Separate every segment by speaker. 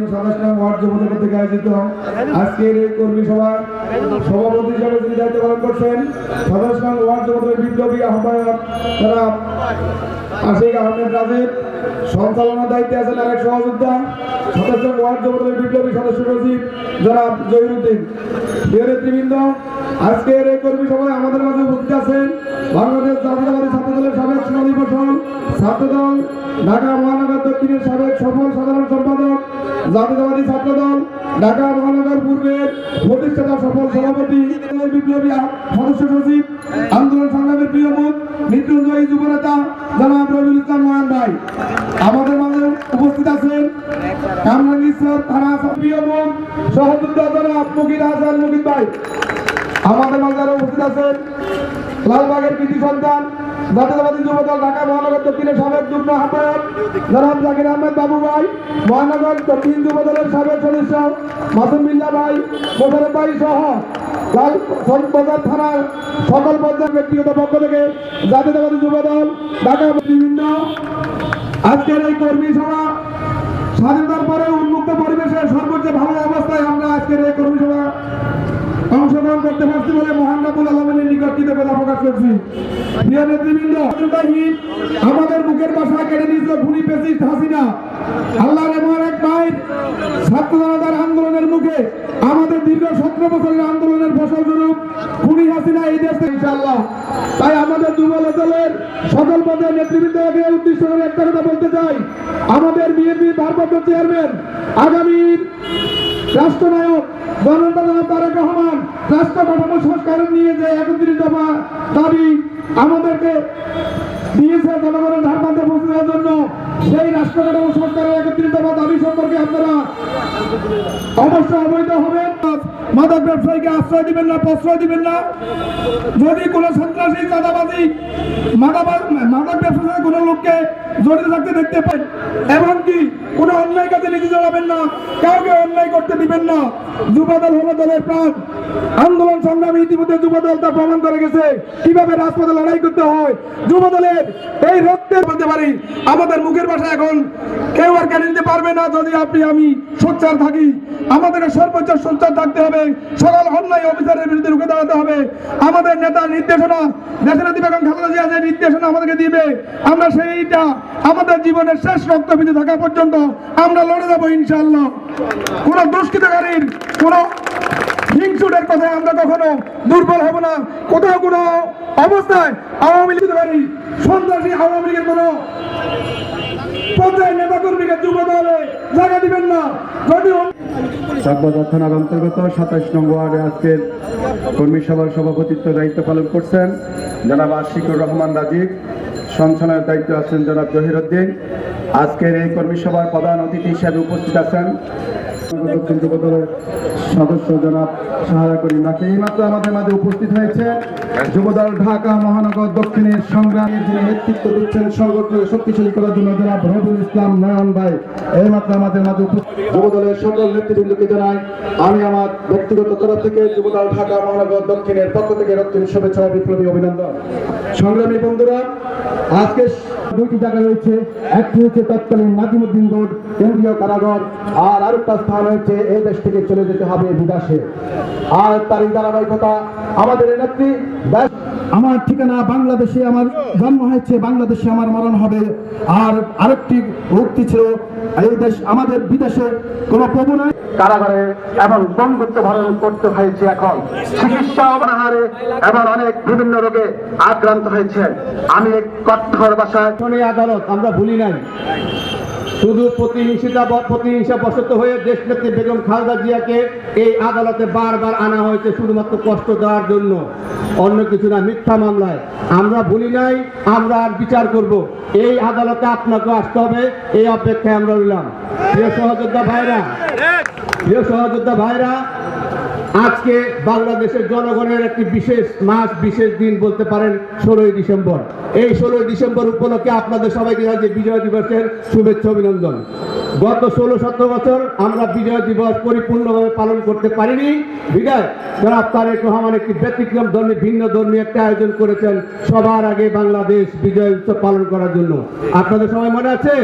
Speaker 1: আলামিন সাতাশ ওয়ার্ড যুবদল থেকে আয়োজিত আজকের এই কর্মী সভা সভাপতি হিসাবে যিনি দায়িত্ব পালন করছেন, সাতাশ ওয়ার্ড যুবদলের বিপ্লবী আহ্বায়ক তারা আশিক আহমেদ রাজীব সঞ্চালনার দায়িত্বে আছেন আরেক সহযোদ্ধা সদস্য ওয়ার্ড যুবদলের বিপ্লবী সদস্য সচিব জনাব জহিরুদ্দিন। প্রিয় নেতৃবৃন্দ আজকের এই কর্মী সভায় আমাদের মাঝে উপস্থিত আছেন বাংলাদেশ জাতীয়তাবাদী ছাত্র দলের সাবেক সোনালী ছাত্রদল, ঢাকা মহানগর দক্ষিণের সাবেক সফল সাধারণ সম্পাদক, জাতীয়তাবাদী ছাত্রদল, ঢাকা মহানগর পূর্বের প্রতিষ্ঠাতা সফল সভাপতি, বিপ্লবী সদস্য সচিব, আন্দোলন সংগ্রামের প্রিয় মুখ মৃত্যুঞ্জয়ী যুবনেতা, জনাব রবিউল ইসলাম নয়ন ভাই। আমাদের মাঝে উপস্থিত আছেন কামরাঙ্গীশ্বর থানা প্রিয় মুখ সহযোদ্ধা জনাব মুকিদ হাসান মুকিদ ভাই। আমাদের মাঝে আরও উপস্থিত আছেন লালবাগের কৃতি সন্তান, জাতীয়তাবাদী যুবদল ঢাকা মহানগর দক্ষিণের সাবেক যুগ্ম আহ্বায়ক জনাব জাকির আহমেদ বাবু ভাই, মহানগর দক্ষিণ যুবদলের সাবেক সদস্য মাসুম বিল্লা ভাই, মোশারফ ভাই সহ বাজার থানার সকল পর্যায়ের ব্যক্তিগত পক্ষ থেকে জাতীয়তাবাদী যুব দল ঢাকা বিভিন্ন আজকের এই কর্মী সভা স্বাধীনতার পরে উন্মুক্ত পরিবেশে সর্বোচ্চ ভালো অবস্থায় আমরা আজকের এই কর্মী সভা অংশগ্রহণ করতে পারছি বলে মহান রাবুল আলমিনের নিকট কৃতজ্ঞতা প্রকাশ করছি। প্রিয় নেতৃবৃন্দ, আমাদের মুখের ভাষা কেড়ে নিয়েছিল খুনি পেসিস্ট হাসিনা। আল্লাহর এমন এক মায়ের ছাত্র জনতার আন্দোলনের মুখে আমাদের দীর্ঘ সতেরো বছরের আন্দোলনের ফসল স্বরূপ খুনি হাসিনা এই থেকে ইনশাআল্লাহ। তাই আমাদের যুবল দলের সকল পদের নেতৃবৃন্দকে উদ্দেশ্য করে একটা কথা বলতে চাই। আমাদের বিএনপি ভারপ্রাপ্ত চেয়ারম্যান আগামীর রাষ্ট্রনায়ক জনাব তারেক রহমান রাষ্ট্র কাঠামো সংস্কার নিয়ে যে একত্রিশ দফা দাবি আমাদেরকে দিয়েছে জনগণের ধার বান্ধে পৌঁছে দেওয়ার জন্য, সেই রাষ্ট্র কাঠামো সংস্কারের একত্রিশ দফা দাবি সম্পর্কে আপনারা অবশ্যই অবহিত হবেন। মাদক ব্যবসায়ীকে আশ্রয় দিবেন না, প্রশ্রয় দিবেন না। যদি কোনো সন্ত্রাসী, চাঁদাবাজি, মাদক সাথে কোনো লোককে জড়িত থাকতে দেখতে পান এমনকি কোনো অন্যায় কাজে নিজে জড়াবেন না, কাউকে অন্যায় করতে দিবেন না। যুবদল হলো দলের প্রাণ। আন্দোলন সংগ্রামে ইতিমধ্যে যুবদল তা প্রমাণ করে গেছে। কীভাবে রাজপথে লড়াই করতে হয়? যুবদলের এই রক্তে বলতে পারি, আমাদের মুখের ভাষা এখন কেউ আর কেন নিতে পারবে না যদি আপনি আমি সোচ্চার থাকি। আমাদের সর্বোচ্চ সোচ্চার থাকতে হবে। সকল অন্যায় অফিসারের বিরুদ্ধে রুখে দাঁড়াতে হবে। আমাদের নেতা নির্দেশনা, দেশনেত্রী বেগম খালেদা জিয়া যে নির্দেশনা আমাদেরকে দিবে, আমরা সেইটা আমাদের জীবনের শেষ রক্তবিন্দু থাকা পর্যন্ত আমরা লড়ে যাব ইনশাআল্লাহ। কোন দুষ্কৃতকারীর, কোন হিংসুটের কথায় আমরা কখনো দুর্বল হব না। কোথাও কোনো অবস্থায় আওয়ামী লীগ সন্ত্রাসী আওয়ামী লীগের কোনো পর্যায়ে নেতা কর্মীকে যুব দলে জায়গা দিবেন না।
Speaker 2: থানার অন্তর্গত সাতাশ নং ওয়ার্ডে আজকের কর্মী সভার সভাপতিত্ব দায়িত্ব পালন করছেন জনাব আশিকুর রহমান রাজীব। সঞ্চালনের দায়িত্ব আছেন জনাব জহিরুদ্দিন। আজকের এই কর্মী সভার প্রধান অতিথি হিসেবে উপস্থিত আছেন সদস্য জনাব সাহারা করিম রাখি এইমাত্র আমাদের মাঝে উপস্থিত হয়েছে যুবদল ঢাকা মহানগর দক্ষিণের সংগ্রামে যিনি নেতৃত্ব দিচ্ছেন সংগঠনকে শক্তিশালী করার জন্য জনাব রবিউল ইসলাম নয়ন ভাই এইমাত্র আমাদের মাঝে যুবদলের সকল নেতৃবৃন্দকে জানাই আমি আমার ব্যক্তিগত তরফ থেকে যুবদল ঢাকা মহানগর দক্ষিণের পক্ষ থেকে রক্তিম শুভেচ্ছা বিপ্লবী অভিনন্দন সংগ্রামী বন্ধুরা আজকে দুইটি জায়গা রয়েছে একটি হচ্ছে তৎকালীন নাজিমুদ্দিন রোড কেন্দ্রীয় কারাগার আর আরেকটা স্থান হচ্ছে এই দেশ থেকে চলে যেতে হবে বিদেশে। আর তার এই ধারাবাহিকতা আমাদের নেত্রী আমার ঠিকানা বাংলাদেশে আমার জন্ম হয়েছে বাংলাদেশে আমার মরণ হবে। আর আরেকটি উক্তি ছিল এই দেশ আমাদের বিদেশে কোনো প্রভু নাই। কারাগারে এবং বন্ধুত্ব ভরণ করতে হয়েছে এখন। চিকিৎসা অবহারে এবং অনেক বিভিন্ন রোগে আক্রান্ত হয়েছে। আমি এক কঠোর ভাষায়
Speaker 3: এই আদালত আমরা ভুলি নাই। শুধু প্রতিহিংসিতা প্রতিহিংসা বসত হয়ে দেশনেত্রী বেগম খালেদা জিয়াকে এই আদালতে বারবার আনা হয়েছে শুধুমাত্র কষ্ট দেওয়ার জন্য। অন্য কিছু না, মিথ্যা মামলায়। আমরা ভুলি নাই, আমরা আর বিচার করব। এই আদালতে আপনাকে আসতে হবে, এই অপেক্ষায় আমরা রইলাম। প্রিয় সহযোদ্ধা ভাইরা, প্রিয় সহযোদ্ধা ভাইরা আজকে বাংলাদেশের জনগণের একটি বিশেষ মাস, বিশেষ দিন বলতে পারেন ষোলোই ডিসেম্বর। এই ষোলোই ডিসেম্বর উপলক্ষে আপনাদের সবাইকে জানাচ্ছি বিজয় দিবসের শুভেচ্ছা অভিনন্দন। গত ষোলো সতেরো বছর আমরা বিজয় দিবস পরিপূর্ণভাবে পালন করতে পারিনি। বিদায় জনাব তারেক রহমান একটি ব্যতিক্রম ধর্মী, ভিন্ন ধর্মী একটা আয়োজন করেছেন সবার আগে বাংলাদেশ বিজয় উৎসব পালন করার জন্য। আপনাদের সবাই মনে আছে?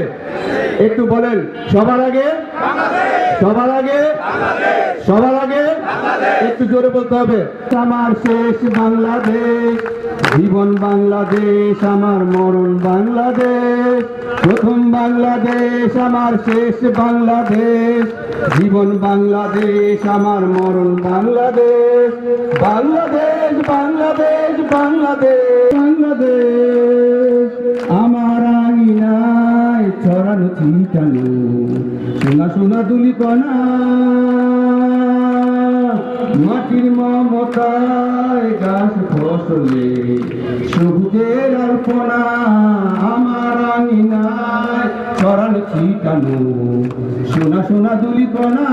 Speaker 3: একটু বলেন, সবার আগে?
Speaker 2: সবার আগে? সবার আগে? একটু জোরে বলতে হবে। আমার শেষ বাংলাদেশ। জীবন বাংলাদেশ, আমার মরণ বাংলাদেশ, প্রথম বাংলাদেশ, আমার শেষ বাংলাদেশ। জীবন বাংলাদেশ, আমার মরণ বাংলাদেশ। বাংলাদেশ বাংলাদেশ বাংলাদেশ বাংলাদেশ। আমার আঙিনায় ছড়ানো ছিটানো সোনা সোনা দুলি কণা মাটির মমতায় গাছ ফসলে, সবুজের অল্পনা আমার আঙিনায় ছড়ানো ছিটানো। সোনা সোনা দুলি কণা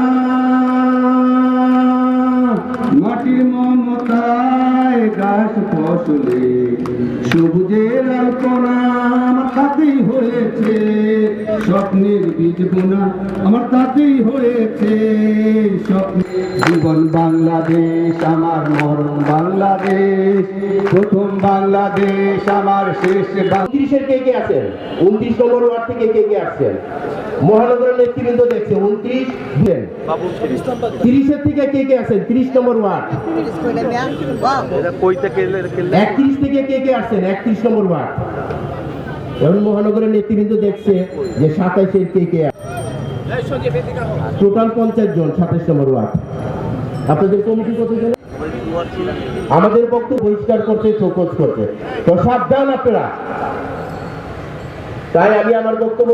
Speaker 2: মাটির মমতায় গাছ ফসলে, সবুজের আমার তাতেই হয়েছে স্বপ্নের বীজ বোনা। আমার তাতেই হয়েছে জীবন বাংলাদেশ আমার মরণ বাংলাদেশ প্রথম বাংলাদেশ আমার শেষ বাংলাদেশ।
Speaker 3: উনত্রিশের কে কে আছেন? উনত্রিশ নম্বর ওয়ার্ড থেকে কে কে আসছেন? মহানগরের নেতৃবৃন্দ দেখছে উনত্রিশ তিরিশের থেকে কে কে আছেন? তিরিশ নম্বর ওয়ার্ড। একত্রিশ থেকে কে কে আসছেন? একত্রিশ নম্বর ওয়ার্ড। এখন মহানগরের নেতৃবৃন্দ দেখছে যে সাতাইশের কে কে টোটাল পঞ্চাশ জন, সাতাইশ নম্বর ওয়ার্ড। আপনাদের কমিটি কতজন আমাদের বক্তব্য পরিষ্কার করতে চৌকস করতে। তো সাবধান আপনারা। তাই আমি আমার বক্তব্য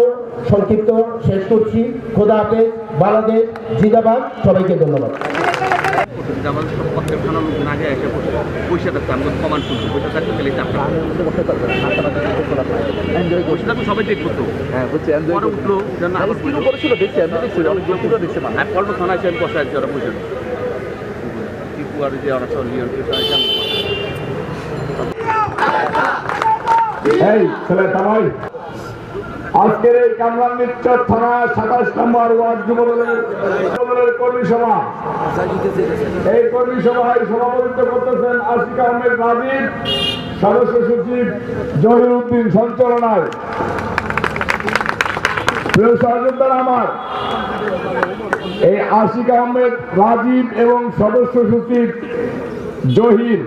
Speaker 3: সংক্ষিপ্ত শেষ করছি। খোদা হাফেজ, বাংলাদেশ, জিন্দাবাদ। সবাইকে ধন্যবাদ।
Speaker 4: পয়সা থাকতে পয়সা থাকতে গেলে পয়সা তো সবাই চেক করতো।
Speaker 5: হ্যাঁ হচ্ছে এনজয়
Speaker 4: পরে উঠল
Speaker 5: স্ক্রিনও করেছিল দেখছি আমি দেখছি অনেক লোকগুলো দেখছে মানে
Speaker 4: আমি পল্ট থানায় আছে আমি বসে। আছি ওরা পয়সা টিপু আর যে ওরা সব লিওন
Speaker 6: এই ছেলে তামাই আজকের এই কামরান মিত্র থানা সাতাশ নম্বর ওয়ার্ড যুবদলের কর্মী সভা। এই কর্মী সভায় সভাপতিত্ব করতেছেন আশিক আহমেদ রাজীব, সদস্য সচিব জহির উদ্দিন সঞ্চালনায়। প্রিয় সহযোদ্ধারা আমার, এই আশিক আহমেদ রাজীব এবং সদস্য সচিব জহির,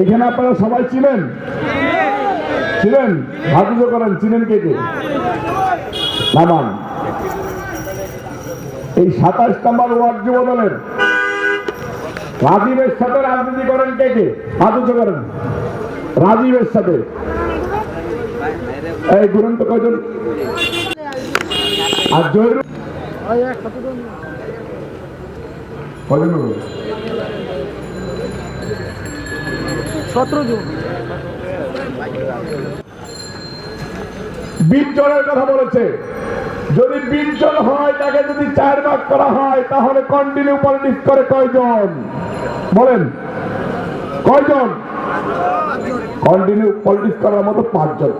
Speaker 6: এখানে আপনারা সবাই ছিলেন ছিলেন ভাগ্য করেন চিনেন কে কে? নামান। এই সাতাশ নম্বর ওয়ার্ড যুব দলের রাজীবের সাথে রাজনীতি করেন কে কে? হাত করেন। রাজীবের সাথে। এই দুরন্ত কয়জন? আর জহির কয়জন হবে? বিঞ্চলের কথা বলেছে। যদি বিঞ্চল হয়, তাকে যদি চার ভাগ করা হয়, তাহলে কন্টিনিউ পলিটিক্স করে কয়জন? বলেন। কয়জন? কন্টিনিউ পলিটিক্স করার মতো পাঁচজন।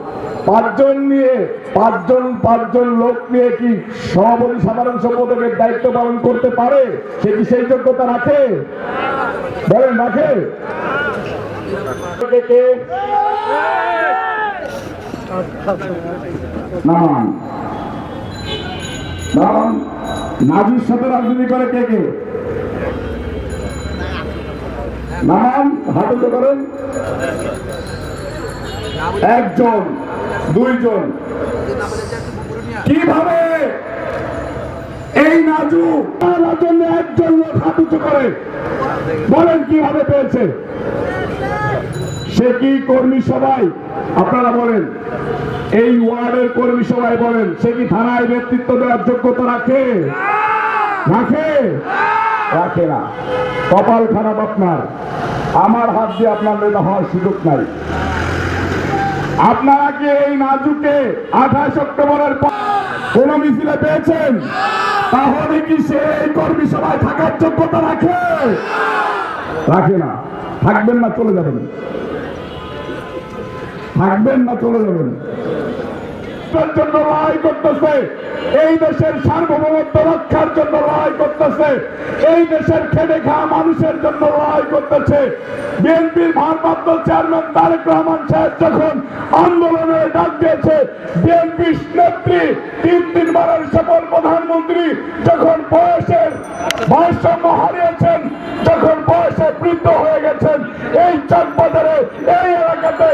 Speaker 6: পাঁচজন নিয়ে, পাঁচজন পাঁচজন লোক নিয়ে কি সভাপতি সাধারণ সম্পাদকের দায়িত্ব পালন করতে পারে? সে কি সেই যোগ্যতা রাখে? বলেন, রাখে? নামান নাজির সাথে রাজনীতি করে কে কে? নাম হাতে করেন? একজন, দুইজন। কীভাবে? এই নাজু তার জন্য একজন লোক হাত করে। বলেন কীভাবে পেয়েছে? সে কর্মী সবাই, আপনারা বলেন, এই ওয়ার্ডের কর্মী বলেন, সে কি থানায় নেতৃত্ব দেওয়ার যোগ্যতা রাখে? রাখে? রাখে না। কপাল খারাপ আপনার। আমার হাত দিয়ে আপনার হওয়ার সুযোগ নাই। আপনারা কি এই নাজুকে আঠাশ অক্টোবরের পর কোন মিছিলে পেয়েছেন? তাহলে কি সে এই কর্মী সভায় থাকার যোগ্যতা রাখে? রাখে না। থাকবেন না, চলে যাবেন। থাকবেন না, চলে যাবেন। তার জন্য লড়াই করতেছে। এই দেশের সার্বভৌমত্ব রক্ষার জন্য লড়াই করতেছে। এই দেশের খেটে খাওয়া মানুষের জন্য লড়াই করতেছে। বিএনপির ভারপ্রাপ্ত চেয়ারম্যান তারেক রহমান সাহেব যখন আন্দোলনের ডাক দিয়েছে বিএনপি নেত্রী, তিন তিনবারের সফল প্রধানমন্ত্রী যখন বয়সের ভারসাম্য হারিয়েছেন, যখন বয়সে বৃদ্ধ হয়ে গেছেন, এই চকবাজারে, এই এলাকাতে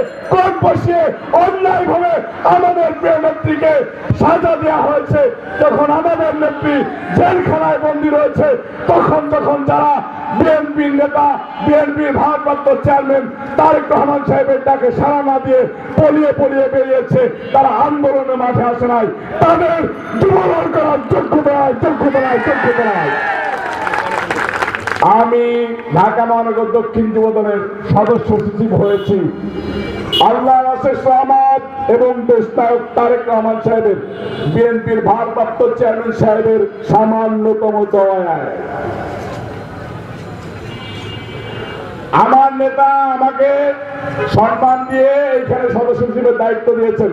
Speaker 6: বসিয়ে অন্যায় ভাবে আমাদের প্রিয় নেত্রীকে সাজা দেওয়া হয়েছে। যখন আমাদের নেত্রী জেলখানায় বন্দী রয়েছে, তখন যখন যারা বিএনপির নেতা, বিএনপির ভারপ্রাপ্ত চেয়ারম্যান তারেক রহমান সাহেবের ডাকে সাড়া না দিয়ে পলিয়ে পলিয়ে বেরিয়েছে, তারা আন্দোলনে মাঠে আসে নাই। তাদের যুবদল করার যোগ্যতা নাই যোগ্যতা নাই যোগ্যতা নাই আমি ঢাকা মহানগর দক্ষিণ যুবদলের সদস্য সচিব হয়েছি। আল্লাহ আশেষ রহমান এবং দেশনায়ক তারেক রহমান সাহেবের, বিএনপির ভারপ্রাপ্ত চেয়ারম্যান সাহেবের সামান্যতম দয়ায়। আমার নেতা আমাকে সম্মান দিয়ে এখানে সদস্য হিসেবে দায়িত্ব দিয়েছেন।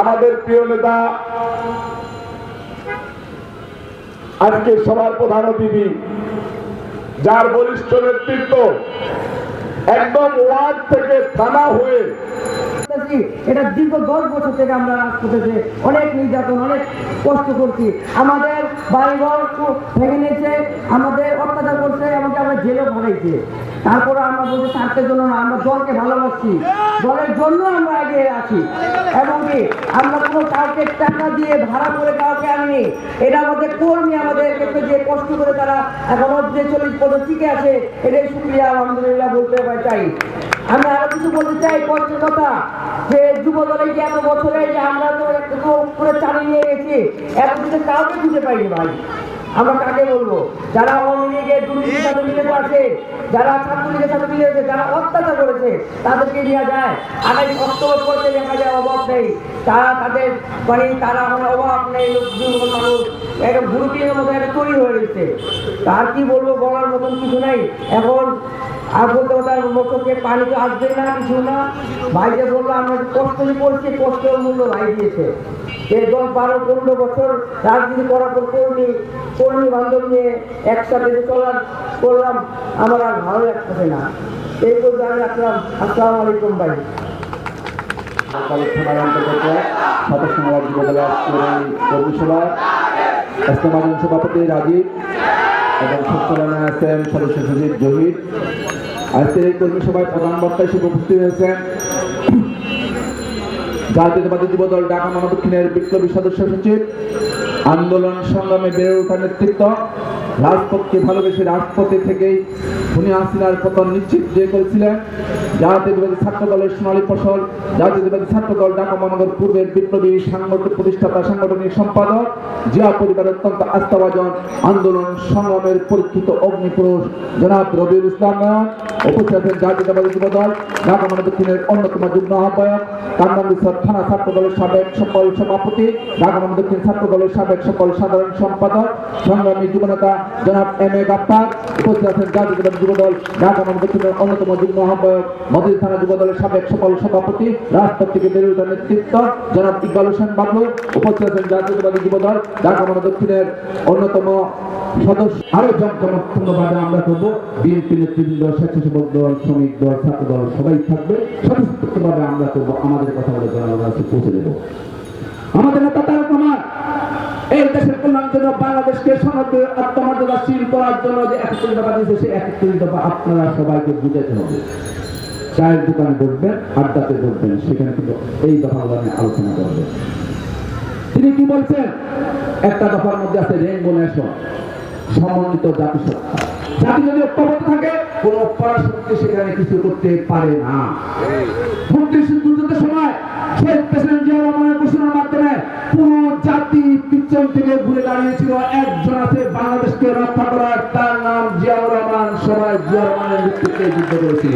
Speaker 6: আমাদের প্রিয় নেতা আজকে সবার প্রধান অতিথি, যার বলিষ্ঠ নেতৃত্ব একদম ওয়ার্ড থেকে থানা হয়ে
Speaker 7: করতেছি এটা দীর্ঘ দশ বছর থেকে আমরা রাজপথেছে অনেক নির্যাতন, অনেক কষ্ট করছি। আমাদের বাড়িঘর খুব ভেঙে নিয়েছে, আমাদের অত্যাচার করছে, এমনকি আমরা জেলেও ভাগাইছে তারপরে আমরা বলছি, স্বার্থের জন্য না, আমরা দলকে ভালোবাসি দলের জন্য আমরা আগে আছি। এমনকি আমরা কোনো কাউকে টাকা দিয়ে ভাড়া করে কাউকে আনিনি। এটা আমাদের কর্মী, আমাদের ক্ষেত্রে যে কষ্ট করে তারা এখনও যে চল্লিশ পদে টিকে আছে, এটাই শুক্রিয়া, আলহামদুলিল্লাহ, বলতে চাই আমি আরও কিছু বলতে চাই কষ্টের কথা যে যুব দলে যে এত বছরে যে আমরা তো একটু করে চালিয়ে নিয়ে গেছি, এত কিছু কাউকে খুঁজে পাইনি ভাই। আমরা কাকে বলব? যারা আওয়ামী লীগের দুর্নীতির সাথে আছে, যারা ছাত্রলীগের সাথে মিলে আছে, যারা অত্যাচার করেছে, তাদেরকে নেওয়া যায়। আগামী অক্টোবর করতে দেখা যায় অভাব নেই। তারা তাদের মানে তারা আমার অভাব নেই দুর্বল মানুষ একটা গ্রুপিংয়ের মতো একটা তৈরি হয়ে গেছে তার কি বলব বলার মতন কিছু নেই। এখন আর বলতে তার মতকে পানি তো আসবে না, কিছু না। ভাইকে বলল, আমরা কষ্ট করছি কষ্টের মূল্য ভাই দিয়েছে। এই দশ বারো, পনেরো বছর রাজনীতি করার পর কর্মী কর্মী বান্ধব নিয়ে একসাথে যে চলার করলাম, আমার আর ভালো লাগতেছে না। এই বলতে আমি রাখলাম আসসালামু আলাইকুম ভাই।
Speaker 5: সভাপতি রাজীব এবং সঞ্চালনায় আছেন সদস্য সচিব জহির। আজকের এই কর্মী সভায় প্রধান বক্তা হিসেবে উপস্থিত হয়েছেন জাতীয়তাবাদী যুবদল ঢাকা মহাদক্ষিণের বিপ্লবী সদস্য সচিব, আন্দোলন সংগ্রামে বেড়ে ওঠা নেতৃত্ব, রাজপথকে ভালোবেসে রাজপথে থেকেই উনি হাসিনার পতন নিশ্চিত যে করেছিলেন। জাতীয়তাবাদী ছাত্র দলের সোনালী ফসল জাতীয়তাবাদী ছাত্র দল ঢাকা মহানগর পূর্বের বিপ্লবী সাংগঠনিক প্রতিষ্ঠাতা, সাংগঠনিক সম্পাদক, জিয়া পরিবারের অত্যন্ত আস্থাভাজন, আন্দোলন সংগ্রামের পরীক্ষিত অগ্নিপুরুষ জনাব রবিউল ইসলাম নয়ন উপস্থিত জাতীয়তাবাদী যুবদল, ঢাকা মহাদক্ষিণের অন্যতম যুগ্ম আহ্বায়ক কান্নামৃশ্বর থানা ছাত্র দলের সাবেক সকল সভাপতি, ঢাকা মহাদক্ষিণ ছাত্র দলের সাবেক সকল সাধারণ সম্পাদক, সংগ্রামী যুবনেতা জনাব এম এ গাপ্পার উপস্থিত আছেন জাতীয়তাবাদী যুবদল ঢাকা মহাদক্ষিণের অন্যতম যুগ্ম আহ্বায়ক মদির থানা যুবদলের সাবেক সকল সভাপতি রাজপথ থেকে ওঠা নেতৃত্ব, জনাব ইকবাল হোসেন বাবলু, উপস্থিত জাতীয়তাবাদী যুবদল ঢাকা মহাদক্ষিণের অন্যতম সদস্য। আরও আমরা করব। বিএনপি নেতৃবৃন্দ, স্বেচ্ছাসেবক দল, শ্রমিক দল, ছাত্র দল, সবাই থাকবে। স্বতঃস্ফূর্তভাবে আমরা করব। আমাদের কথা বলে জনগণের কাছে পৌঁছে দেবো। আমাদের নেতা তারেক রহমান এই দেশের কল্যাণের জন্য বাংলাদেশকে করার জন্য যে দিয়েছে আপনারা সবাইকে বুঝাতে হবে। চায়ের দোকানে আড্ডাতে সেখানে কিন্তু এই আলোচনা তিনি কি বলছেন? একটা দফার মধ্যে আছে রেনবো সমন্বিত জাতিসত্তা। জাতি যদি ঐক্যবদ্ধ থাকে, কোন পরাশক্তি সেখানে কিছু করতে পারে না। মুক্তিযুদ্ধের সময় শেখ প্রেসিডেন্ট জিয়া রহমানের ঘোষণার মাধ্যমে পুরো জাতি পিছন থেকে ঘুরে দাঁড়িয়েছিল একজন আছে বাংলাদেশকে রক্ষা করার, তার নাম জিয়াউর রহমান। সবাই রহমানের নেতৃত্বে যুদ্ধ করেছিল।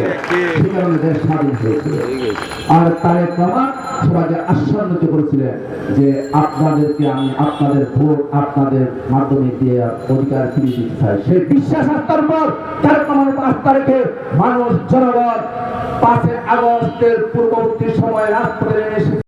Speaker 5: সে কারণে দেশ স্বাধীন হয়েছিল। আর সবাইকে করেছিলেন যে আপনাদেরকে আমি আপনাদের ভোট আপনাদের মাধ্যমে দিয়ে অধিকার দিতে চাই। সেই বিশ্বাস আস্থার পর মানুষ জনগণ পাঁচই আগস্টের পূর্ববর্তী সময় রাজপথে নেমে